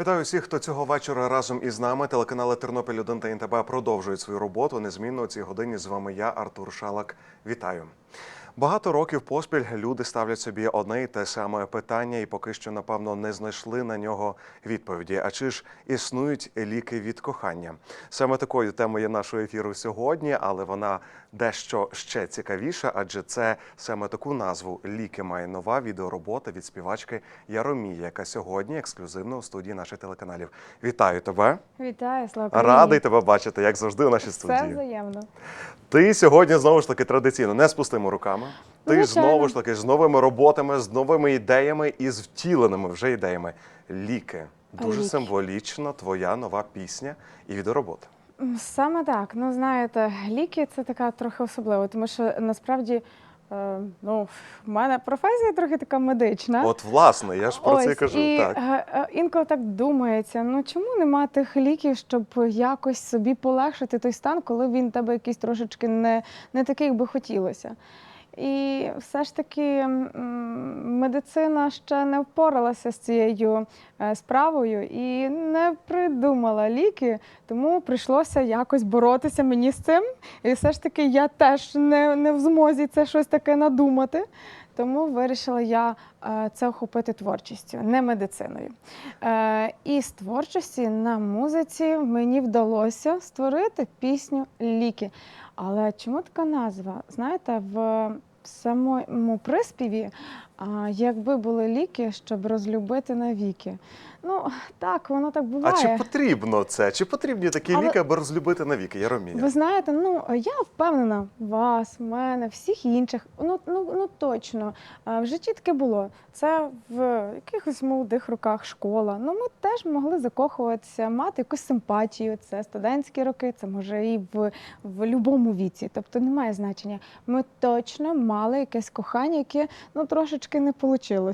Вітаю всіх, хто цього вечора разом із нами. Телеканали Тернопіль 1 та НТБ продовжують свою роботу. Незмінно у цій годині з вами я, Артур Шалак. Вітаю. Багато років поспіль люди ставлять собі одне і те саме питання, і поки що, напевно, не знайшли на нього відповіді. А чи ж існують ліки від кохання? Саме такою темою нашого ефіру сьогодні, але вона дещо ще цікавіша, адже це саме таку назву ліки має нова відеоробота від співачки Яромії, яка сьогодні ексклюзивно у студії наших телеканалів. Вітаю тебе! Вітаю, слава Радий тебе бачити, як завжди, у нашій Все студії. взаємно. Ти сьогодні знову ж таки традиційно не з пустими руками. Ти Звичайно. знову ж таки з новими роботами, з новими ідеями і з втіленими вже ідеями. Ліки. Дуже Ліки. символічно твоя нова пісня і відеоробота. Саме так. Ну знаєте, ліки це така трохи особливо, тому що насправді е, ну, в мене професія трохи така медична. От, власне, я ж про це і кажу. і так. е, е, інколи так думається: ну чому нема тих ліків, щоб якось собі полегшити той стан, коли він тебе якийсь трошечки не, не такий, як би хотілося. І все ж таки медицина ще не впоралася з цією е, справою і не придумала ліки, тому прийшлося якось боротися мені з цим. І все ж таки я теж не, не в змозі це щось таке надумати. Тому вирішила я е, це охопити творчістю, не медициною. Е, І з творчості на музиці мені вдалося створити пісню Ліки. Але чому така назва? Знаєте, в самому приспіві, якби були ліки, щоб розлюбити навіки. Ну так, воно так буває. А чи потрібно це? Чи потрібні такі Але- ліки, аби розлюбити навіки, Яромія? Ви знаєте, ну я впевнена, вас, мене, всіх інших. Ну ну ну точно в житті таке було. Це в якихось молодих роках школа. Ну ми теж могли закохуватися, мати якусь симпатію. Це студентські роки, це може і в, в будь-якому віці. Тобто немає значення. Ми точно мали якесь кохання, яке ну трошечки не вийшло.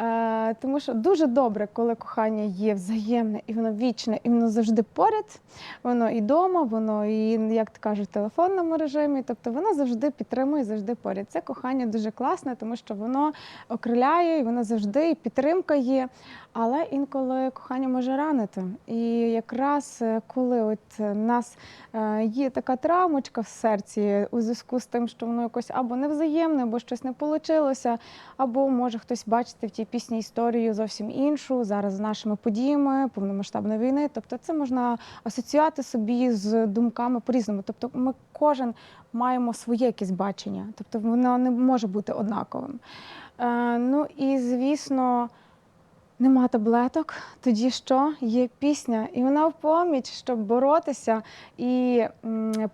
Е, тому що дуже добре, коли кохання є взаємне і воно вічне, і воно завжди поряд. Воно і вдома, воно і, як то кажуть, в телефонному режимі. Тобто воно завжди підтримує, завжди поряд. Це кохання дуже класне, тому що воно окриляє, і воно завжди і підтримка є. Але інколи кохання може ранити. І якраз е, коли от е, нас е, є така травмочка в серці у зв'язку з тим, що воно якось або невзаємне, або щось не вийшло, або може хтось бачити в тій пісні історію зовсім іншу зараз з нашими подіями повномасштабної війни. Тобто, це можна асоціювати собі з думками по-різному. Тобто, ми кожен маємо своє якесь бачення, тобто воно не може бути однаковим. Е, ну і звісно. Нема таблеток, тоді що є пісня, і вона в поміч, щоб боротися і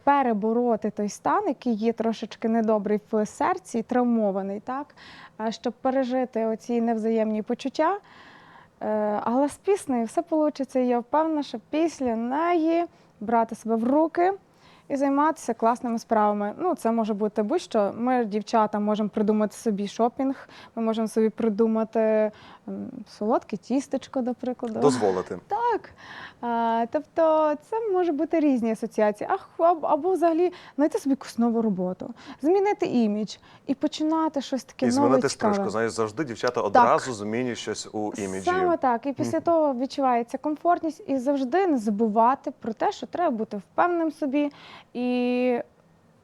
перебороти той стан, який є трошечки недобрий в серці, травмований, так щоб пережити оці невзаємні почуття. Е, Але з піснею все вийде. Я впевнена, що після неї брати себе в руки і займатися класними справами. Ну, це може бути будь-що. Ми, дівчата, можемо придумати собі шопінг, ми можемо собі придумати солодке тістечко, до прикладу. Дозволити. Так. А, тобто це може бути різні асоціації. А, або, взагалі знайти собі якусь нову роботу, змінити імідж і починати щось таке І нове змінити цікаве. стрижку. Знаєш, завжди дівчата одразу змінюють щось у іміджі. Саме так. І після Мгм. того відчувається комфортність і завжди не забувати про те, що треба бути впевненим собі і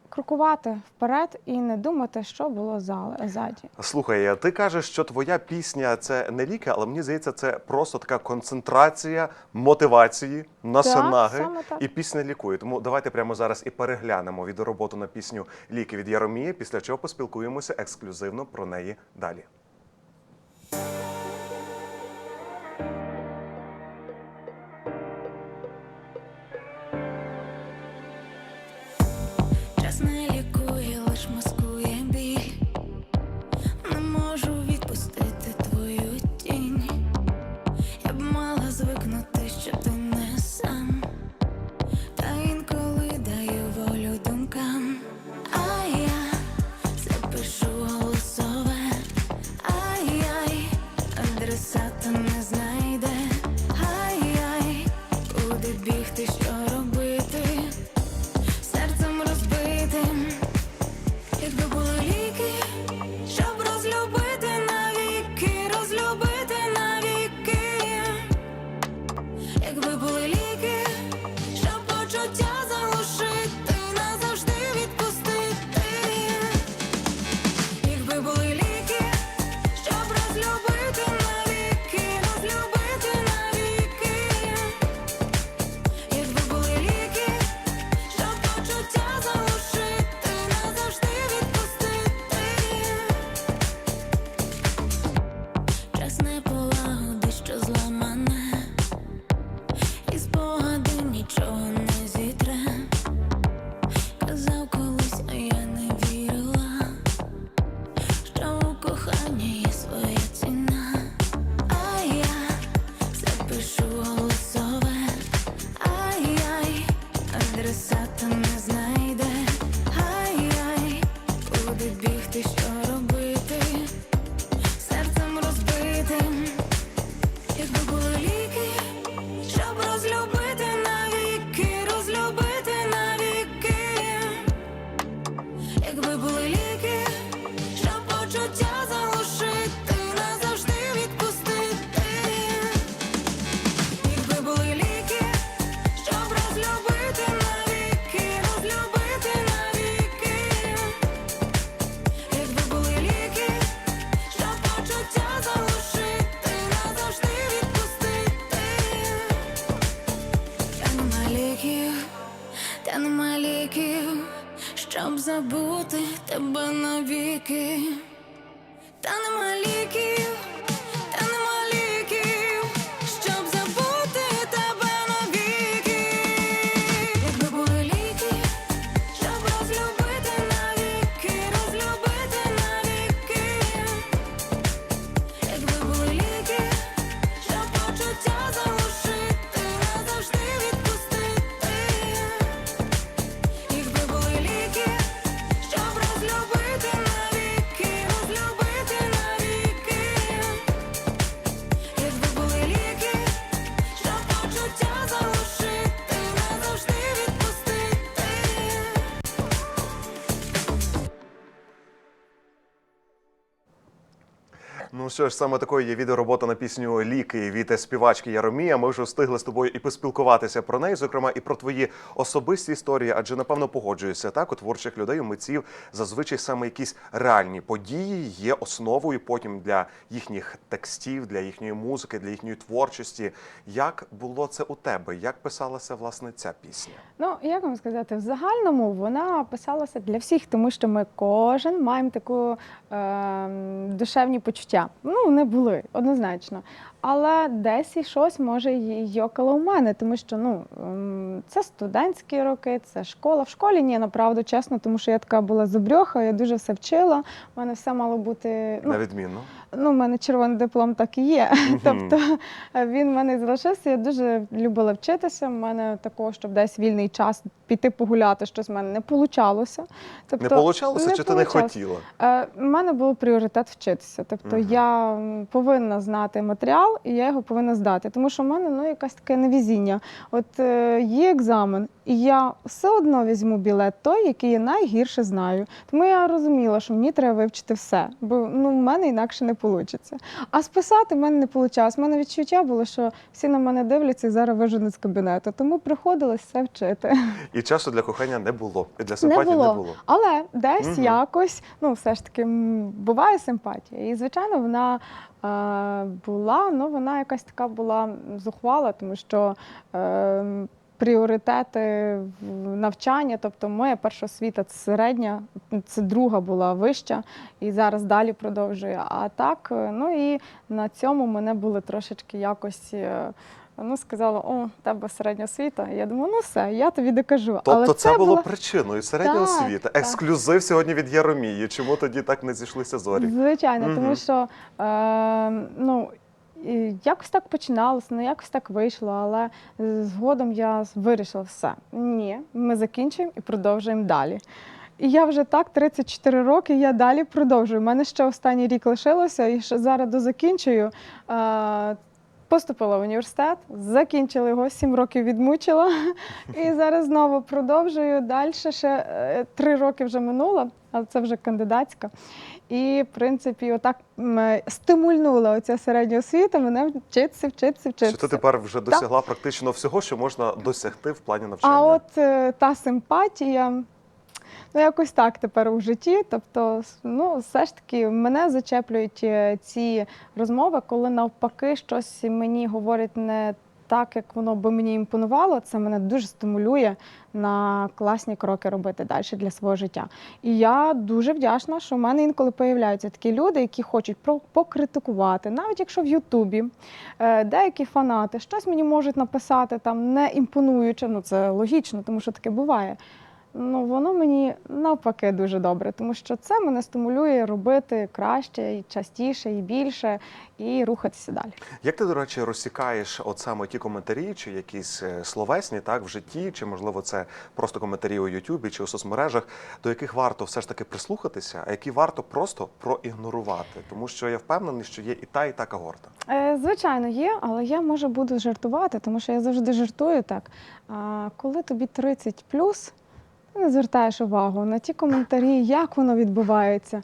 крокувати вперед і не думати, що було за- ззаді. Слухай, ти кажеш, що твоя пісня це не ліки, але мені здається, це просто така концентрація мотивації, наснаги, саме так. і пісня лікує. Тому давайте прямо зараз і переглянемо відеороботу на пісню Ліки від Яромії, після чого поспілкуємося ексклюзивно про неї далі. Що ж, саме такою є відеоробота на пісню Ліки від співачки Яромія. Ми вже встигли з тобою і поспілкуватися про неї, зокрема, і про твої особисті історії, адже напевно погоджуюся так. У творчих людей, у митців зазвичай саме якісь реальні події є основою потім для їхніх текстів, для їхньої музики, для їхньої творчості. Як було це у тебе? Як писалася власне ця пісня? Ну, як вам сказати, в загальному вона писалася для всіх, тому що ми кожен маємо таку е, душевні почуття. Ну, не були однозначно. Але десь і щось може й йокало у мене, тому що ну це студентські роки, це школа. В школі ні, направду чесно, тому що я така була зубрьоха, я дуже все вчила. У мене все мало бути. Ну, На відмінно. Ну, у мене червоний диплом так і є. Тобто е, він в мене залишився. Я дуже любила вчитися. У мене такого, щоб десь вільний час піти погуляти, щось в мене не получалося. Тобто, Не получалося чи ти не хотіла? Е, У мене був пріоритет вчитися. Тобто я повинна знати матеріал, і я його повинна здати. Тому що в мене ну, якась таке невезіння. От е, є екзамен, і я все одно візьму білет той, який я найгірше знаю. Тому я розуміла, що мені треба вивчити все, бо ну, в мене інакше не вийде. А списати в мене не вийшло. У мене відчуття було, що всі на мене дивляться і зараз виженуть з кабінету. Тому приходилось все вчити. І часу для кохання не було, і для Не симпатії було. не було. Але десь Мгм. якось, ну все ж таки, буває симпатія. І звичайно, вона була, ну вона якась така була зухвала, тому що. Е, Пріоритети навчання, тобто моя перша освіта це середня, це друга була вища, і зараз далі продовжує. А так, е, ну і на цьому мене були трошечки якось. Е, Ну, сказала, о, тебе середня освіта. Я думаю, ну все, я тобі докажу. Тобто Але це, було була- причиною середня Так, освіта. так. Ексклюзив сьогодні від Яромії. Чому тоді так не зійшлися зорі? Звичайно, Мгм. тому що е, ну, і якось так починалося, ну якось так вийшло, але е, згодом я вирішила все. Ні, ми закінчуємо і продовжуємо далі. І я вже так 34 роки, я далі продовжую. У мене ще останній рік лишилося, і ще зараз дозакінчую. Е, Поступила в університет, закінчила його, 7 років відмучила. І зараз знову продовжую. Далі ще е, три роки вже минуло, але це вже кандидатська. І, в принципі, отак стимульнула оця середня освіта мене вчитися, вчитися, вчитися. Що ти тепер вже досягла практично всього, що можна досягти в плані навчання? А от е, та симпатія, ну якось так тепер у житті. Тобто, ну, все ж таки, мене зачеплюють е, ці розмови, коли навпаки щось мені говорить не так, як воно би мені імпонувало. Це мене дуже стимулює на класні кроки робити далі для свого життя. І я дуже вдячна, що в мене інколи появляються такі люди, які хочуть покритикувати, навіть якщо в Ютубі е, деякі фанати щось мені можуть написати там не імпонуючи. Ну це логічно, тому що таке буває. Ну воно мені навпаки дуже добре, тому що це мене стимулює робити краще, і частіше, і більше, і рухатися далі. Як ти, до речі, розсікаєш от саме ті коментарі, чи якісь е, словесні, так, в житті, чи можливо це просто коментарі у Ютубі чи у соцмережах, до яких варто все ж таки прислухатися, а які варто просто проігнорувати? Тому що я впевнений, що є і та, і та когорта. Е, звичайно, є, але я може буду жартувати, тому що я завжди жартую так. А, коли тобі 30 плюс, не звертаєш увагу на ті коментарі, як воно відбувається.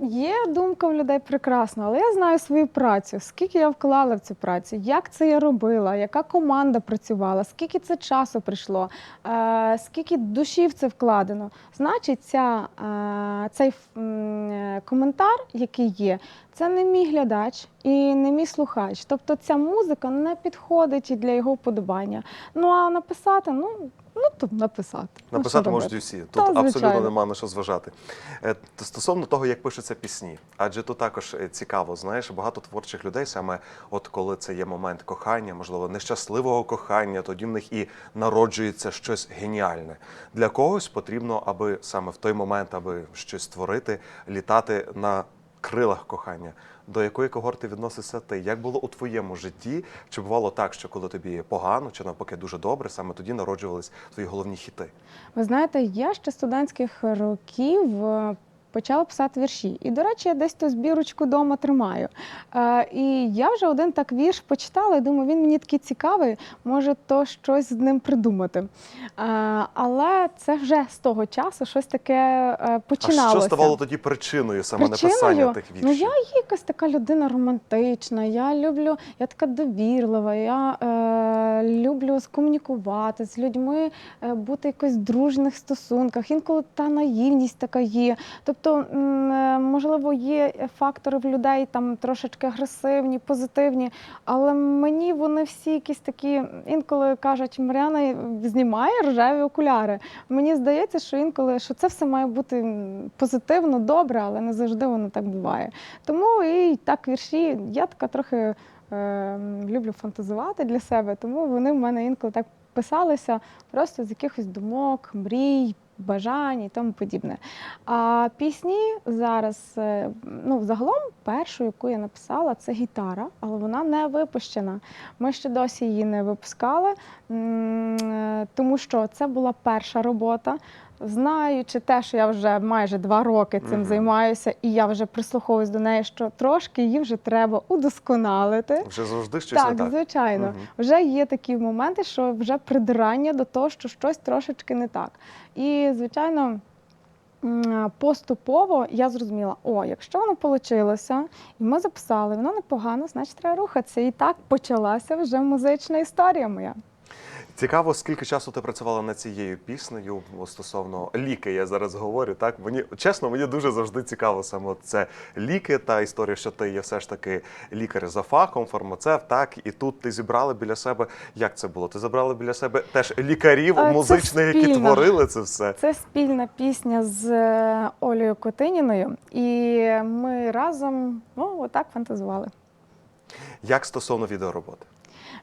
Є думка в людей прекрасна, але я знаю свою працю, скільки я вклала в цю працю, як це я робила, яка команда працювала, скільки це часу прийшло, е, скільки душі в це вкладено. Значить, ця, е, цей е, коментар, який є, це не мій глядач і не мій слухач. Тобто ця музика не підходить для його вподобання. Ну а написати, ну, ну то написати. Ну, Написати можуть усі. Тут Та, абсолютно нема на що зважати. Е, Стосовно того, як пишуться пісні, адже тут також е, цікаво, знаєш, багато творчих людей саме, от коли це є момент кохання, можливо, нещасливого кохання, тоді в них і народжується щось геніальне. Для когось потрібно, аби саме в той момент, аби щось створити, літати на крилах кохання. До якої когорти відносишся ти? Як було у твоєму житті? Чи бувало так, що коли тобі погано, чи навпаки дуже добре, саме тоді народжувались твої головні хіти? Ви знаєте, я ще студентських років е, почала писати вірші. І, до речі, я десь ту збірочку вдома тримаю. Е, і я вже один так вірш почитала і думаю, він мені такий цікавий, може то щось з ним придумати. Е, але це вже з того часу щось таке е, починалося. А що ставало тоді причиною саме Причиною? написання тих Ну, я якась така людина романтична. Я люблю, я така довірлива. Я е, люблю скомунікувати з людьми, е, бути в якось дружних стосунках. Інколи та наївність така є. Тобто, м, е, можливо, є фактори в людей там трошечки агресивні, позитивні, але мені вони всі якісь такі, інколи кажуть, Мар'яна знімає рожеві окуляри. Мені здається, що інколи що це все має бути позитивно, добре, але не завжди воно так буває. Тому і так вірші, я така трохи е, люблю фантазувати для себе, тому вони в мене інколи так писалися просто з якихось думок, мрій. Бажань і тому подібне. А пісні зараз, е, ну, загалом, першу, яку я написала, це гітара, але вона не випущена. Ми ще досі її не випускали, е, тому що це була перша робота. Знаючи те, що я вже майже два роки цим займаюся, і я вже прислуховуюсь до неї, що трошки її вже треба удосконалити. Вже завжди щось не Так, так. звичайно. Мгм. Вже є такі моменти, що вже придирання до того, що щось трошечки не так. І, звичайно, поступово я зрозуміла, о, якщо воно вийшло, і ми записали, воно непогано, значить треба рухатися. І так почалася вже музична історія моя. Цікаво, скільки часу ти працювала над цією піснею стосовно ліки. Я зараз говорю. Так мені чесно, мені дуже завжди цікаво саме це ліки. Та історія, що ти є все ж таки лікар за фахом, фармацевт. Так і тут ти зібрала біля себе. Як це було? Ти забрала біля себе теж лікарів це музичних, які творили це все. Це спільна пісня з е, Олею Котиніною, і ми разом ну, отак фантазували. Як стосовно відеороботи?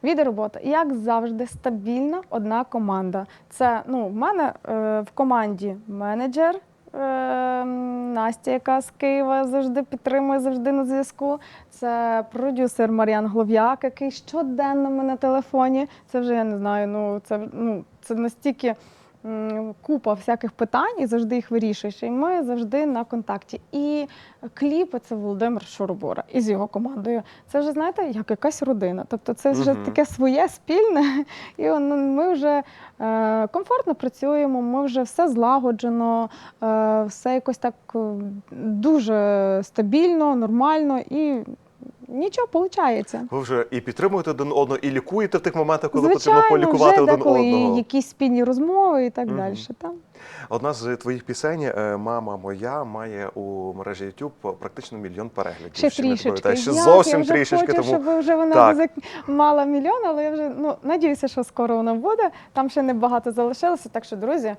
Відеоробота, як завжди, стабільна одна команда. Це ну, в мене е, в команді менеджер. е, Настя, яка з Києва завжди підтримує, завжди на зв'язку. Це продюсер Мар'ян Глов'як, який щоденно ми на телефоні. Це вже я не знаю. Ну це ну це настільки купа всяких питань і завжди їх вирішуєш. І ми завжди на контакті. І кліпи це Володимир Шоробора із його командою. Це вже знаєте, як якась родина. Тобто, це вже Мгм. таке своє спільне, і ми вже е, комфортно працюємо. Ми вже все злагоджено, е, все якось так дуже стабільно, нормально і нічого виходить. Ви вже і підтримуєте один одного, і лікуєте в тих моментах, коли Звичайно, потрібно полікувати вже один деколи одного. якісь спільні розмови і так Мгм. далі. Там. Одна з твоїх пісень е, Мама моя має у мережі YouTube практично мільйон переглядів. Ще Ще трішечки. Ще зовсім я вже трішечки. хочу, Тому щоб вже вона Так. мала мільйон, але я вже ну надіюся, що скоро вона буде. Там ще небагато залишилося. Так що, друзі, е,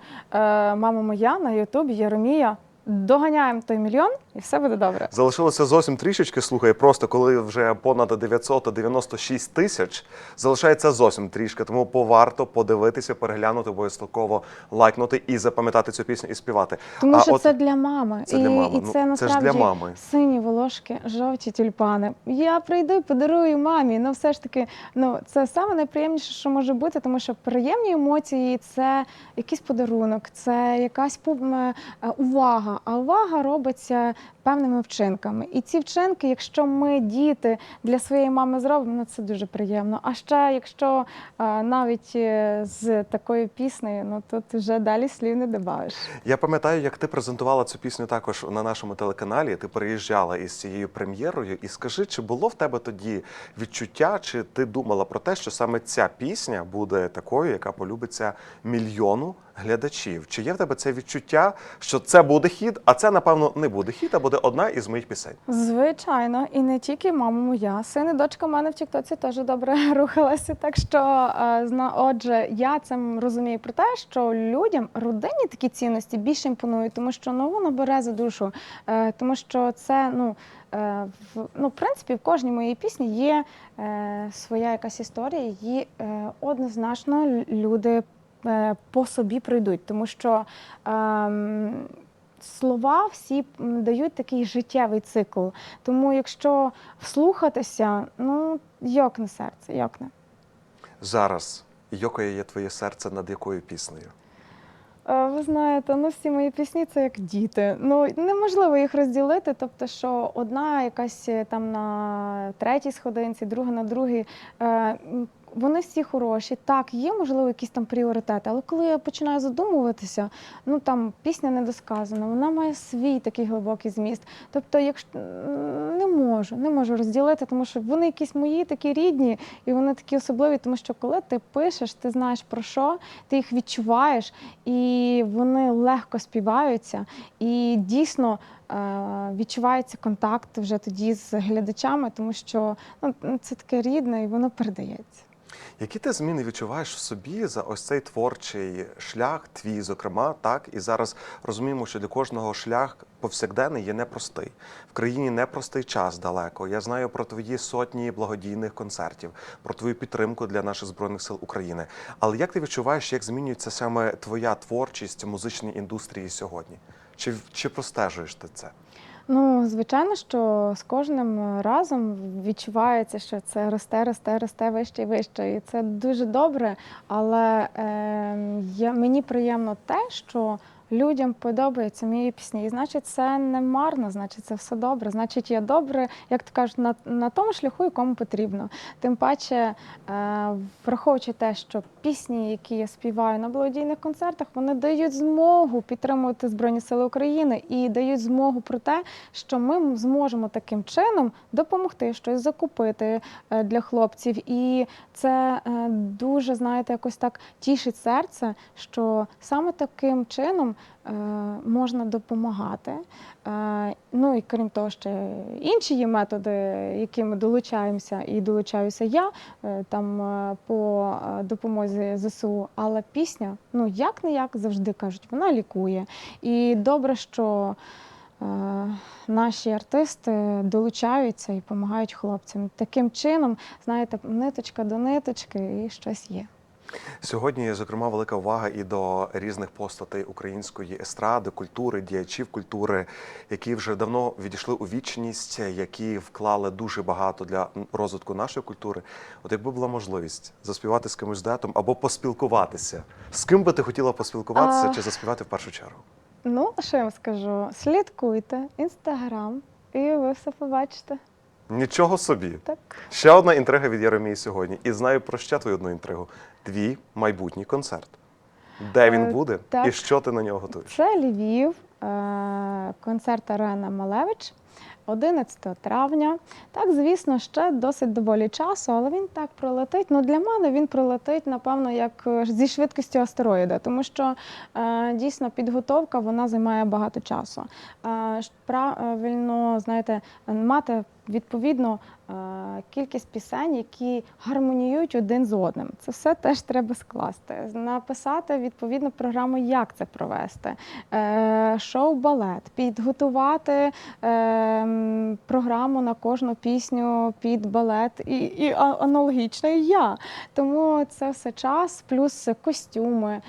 мама моя на Ютубі Єремія. Доганяємо той мільйон, і все буде добре. Залишилося зовсім трішечки. Слухай, просто коли вже понад 996 тисяч, залишається зовсім трішки. Тому поварто подивитися, переглянути, обов'язково лайкнути і запам'ятати цю пісню і співати. Тому А що от це для мами. це і, для мами. і Ну, це це ж для мами. сині волошки, жовті тюльпани. Я прийду і подарую мамі. Ну, все ж таки, ну це саме найприємніше, що може бути, тому що приємні емоції це якийсь подарунок, це якась е, увага. А увага робиться певними вчинками. І ці вчинки, якщо ми діти для своєї мами зробимо, ну це дуже приємно. А ще якщо е, навіть е, з такою піснею, ну тут вже далі слів не добавиш. Я пам'ятаю, як ти презентувала цю пісню також на нашому телеканалі. Ти переїжджала із цією прем'єрою. І скажи, чи було в тебе тоді відчуття, чи ти думала про те, що саме ця пісня буде такою, яка полюбиться мільйону глядачів? Чи є в тебе це відчуття, що це буде хіт, а це напевно не буде хіт, а буде одна із моїх пісень? Звичайно, і не тільки мама моя, син і дочка в мене в Тіктоці теж добре рухалася. Так що, е, зна- отже, я це розумію про те, що людям родинні такі цінності більше імпонують, тому що ну воно бере за душу, Е, тому що це ну. е, В, ну, в принципі, в кожній моїй пісні є е, своя якась історія, її е, однозначно люди е, по собі пройдуть, тому що ем, слова всі дають такий життєвий цикл. Тому якщо вслухатися, ну йокне серце, йокне. Зараз йокає є твоє серце над якою піснею? Е, Ви знаєте, ну всі мої пісні це як діти. Ну неможливо їх розділити. Тобто, що одна якась е, там на третій сходинці, друга на другій. Вони всі хороші. Так, є можливо якісь там пріоритети, але коли я починаю задумуватися, ну там пісня недосказана, вона має свій такий глибокий зміст. Тобто, якщо не можу, не можу розділити, тому що вони якісь мої такі рідні, і вони такі особливі, тому що коли ти пишеш, ти знаєш про що, ти їх відчуваєш, і вони легко співаються. І дійсно е, відчувається контакт вже тоді з глядачами, тому що ну, це таке рідне і воно передається. Які ти зміни відчуваєш в собі за ось цей творчий шлях, твій, зокрема, так і зараз розуміємо, що для кожного шлях повсякденний є непростий. В країні непростий час далеко. Я знаю про твої сотні благодійних концертів, про твою підтримку для наших збройних сил України. Але як ти відчуваєш, як змінюється саме твоя творчість музичній індустрії сьогодні? Чи, чи простежуєш ти це? Ну, звичайно, що з кожним разом відчувається, що це росте, росте, росте вище і вище. І це дуже добре. Але е, я, мені приємно те, що людям подобаються мої пісні. І значить, це не марно, значить, це все добре. Значить, я добре, як то кажуть, на, на тому шляху, якому потрібно. Тим паче, е, враховуючи те, що пісні, які я співаю на благодійних концертах, вони дають змогу підтримувати Збройні Сили України і дають змогу про те, що ми зможемо таким чином допомогти щось закупити е, для хлопців. І це е, дуже, знаєте, якось так тішить серце, що саме таким чином можна допомагати. Е, Ну і крім того, ще інші є методи, якими долучаємося, і долучаюся я е, там е, по е, допомозі ЗСУ. Але пісня, ну як не як завжди кажуть, вона лікує. І добре, що е, наші артисти долучаються і допомагають хлопцям. Таким чином, знаєте, ниточка до ниточки, і щось є. Сьогодні, зокрема, велика увага і до різних постатей української естради, культури, діячів культури, які вже давно відійшли у вічність, які вклали дуже багато для розвитку нашої культури. От якби була можливість заспівати з кимось дуетом або поспілкуватися, з ким би ти хотіла поспілкуватися А. чи заспівати в першу чергу? Ну, що я вам скажу? Слідкуйте, інстаграм, і ви все побачите. Нічого собі. Так. Ще одна інтрига від Єремії сьогодні. І знаю про ще твою одну інтригу: твій майбутній концерт. Де він Е, буде так. і що ти на нього готуєш? Це Львів, е, концерт Арена Малевич. 11 травня. Так, звісно, ще досить доволі часу, але він так пролетить. Ну для мене він пролетить, напевно, як е, зі швидкістю астероїда, тому що дійсно підготовка вона займає багато часу. Правильно, знаєте, мати відповідно е, кількість пісень, які гармоніюють один з одним. Це все теж треба скласти. Написати відповідну програму, як це провести, е, шоу-балет, підготувати е, програму на кожну пісню під балет і, і аналогічно і я. Тому це все час, плюс костюми.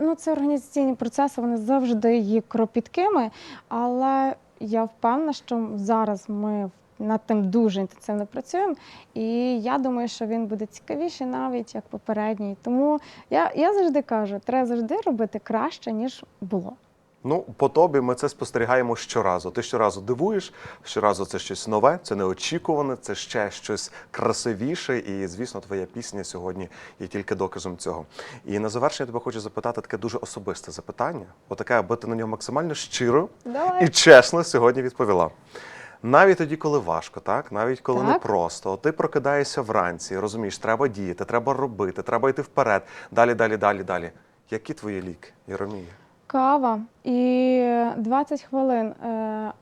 Ну, це організаційні процеси, вони завжди є кропіткими, але я впевнена, що зараз ми над тим дуже інтенсивно працюємо. І я думаю, що він буде цікавіший навіть як попередній. Тому я, я завжди кажу, треба завжди робити краще, ніж було. Ну, по тобі ми це спостерігаємо щоразу. Ти щоразу дивуєш, щоразу це щось нове, це неочікуване, це ще щось красивіше. І, звісно, твоя пісня сьогодні є тільки доказом цього. І на завершення тебе хочу запитати таке дуже особисте запитання, отаке, аби ти на нього максимально щиро Давай. і чесно сьогодні відповіла. Навіть тоді, коли важко, так навіть коли Так. непросто, ти прокидаєшся вранці, розумієш, треба діяти, треба робити, треба йти вперед. Далі, далі, далі, далі. Які твої ліки, Єромія? Кава і 20 хвилин, е,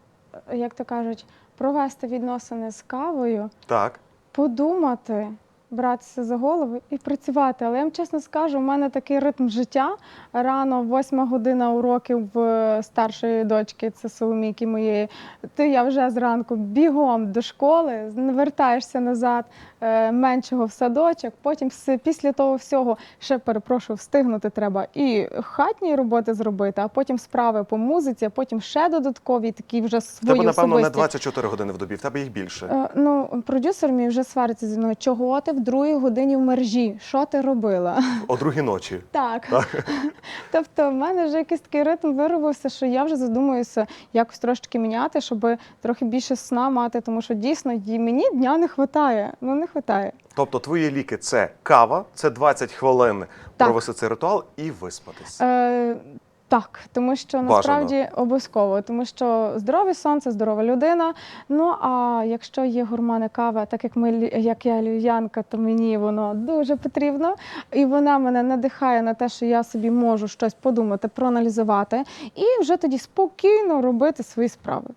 як то кажуть, провести відносини з кавою, Так. подумати, братися за голову і працювати. Але я вам чесно скажу, у мене такий ритм життя. Рано, восьма година уроків старшої дочки, це Соломійки моєї. Ти я вже зранку бігом до школи, вертаєшся назад, е, меншого в садочок. Потім після того всього ще перепрошую, встигнути треба і хатні роботи зробити, а потім справи по музиці, а потім ще додаткові такі вже свої тебе, напевно, особисті. 24 години в добі, в тебе їх більше. Е, Ну, продюсер мій вже свариться зі мною. Чого ти в другій годині в мережі? Що ти робила? О другій ночі. Так. тобто, в мене вже якийсь такий ритм виробився, що я вже задумуюся якось трошки міняти, щоб трохи більше сна мати, тому що дійсно мені дня не вистачає. Ну не вистачає. Тобто твої ліки це кава, це 20 хвилин провести цей ритуал і виспатись. Е, так, тому що насправді обов'язково, тому що здорове сонце, здорова людина. Ну а якщо є гурмани кава, так як ми як я львів'янка, то мені воно дуже потрібно. І вона мене надихає на те, що я собі можу щось подумати, проаналізувати, і вже тоді спокійно робити свої справи.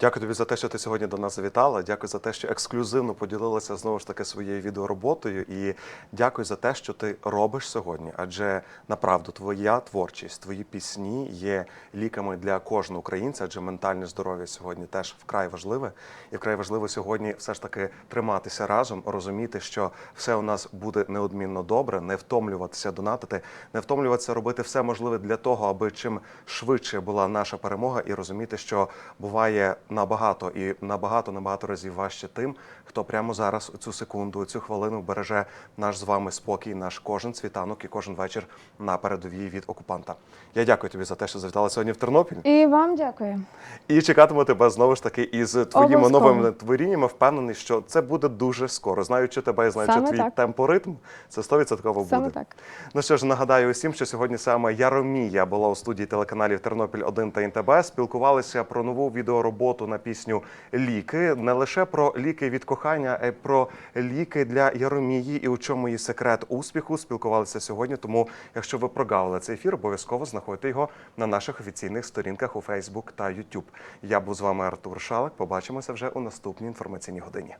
Дякую тобі за те, що ти сьогодні до нас завітала. Дякую за те, що ексклюзивно поділилася знову ж таки своєю відеороботою. І дякую за те, що ти робиш сьогодні. Адже направду твоя творчість, твої пісні є ліками для кожного українця, адже ментальне здоров'я сьогодні теж вкрай важливе. І вкрай важливо сьогодні все ж таки триматися разом, розуміти, що все у нас буде неодмінно добре, не втомлюватися донатити, не втомлюватися робити все можливе для того, аби чим швидше була наша перемога, і розуміти, що буває набагато і набагато набагато разів важче тим, хто прямо зараз у цю секунду, цю хвилину береже наш з вами спокій, наш кожен світанок і кожен вечір на передовій від окупанта. Я дякую тобі за те, що завітала сьогодні в Тернопіль. І вам дякую. І чекатиму тебе знову ж таки із твоїми Обов'язково. новими творіннями. Впевнений, що це буде дуже скоро. Знаючи тебе і знаючи Саме твій так. темпоритм, це 100% буде. Саме так. Ну що ж, нагадаю усім, що сьогодні саме Яромія була у студії телеканалів Тернопіль 1 та ІНТБ. Спілкувалися про нову відеороботу на пісню Ліки. Не лише про ліки від кохання, а й про ліки для Яромії і у чому її секрет успіху. Спілкувалися сьогодні. Тому, якщо ви прогавили цей ефір, обов'язково знаходьте його на наших офіційних сторінках у Facebook та YouTube. Я був з вами Артур Шалик. Побачимося вже у наступній інформаційній годині.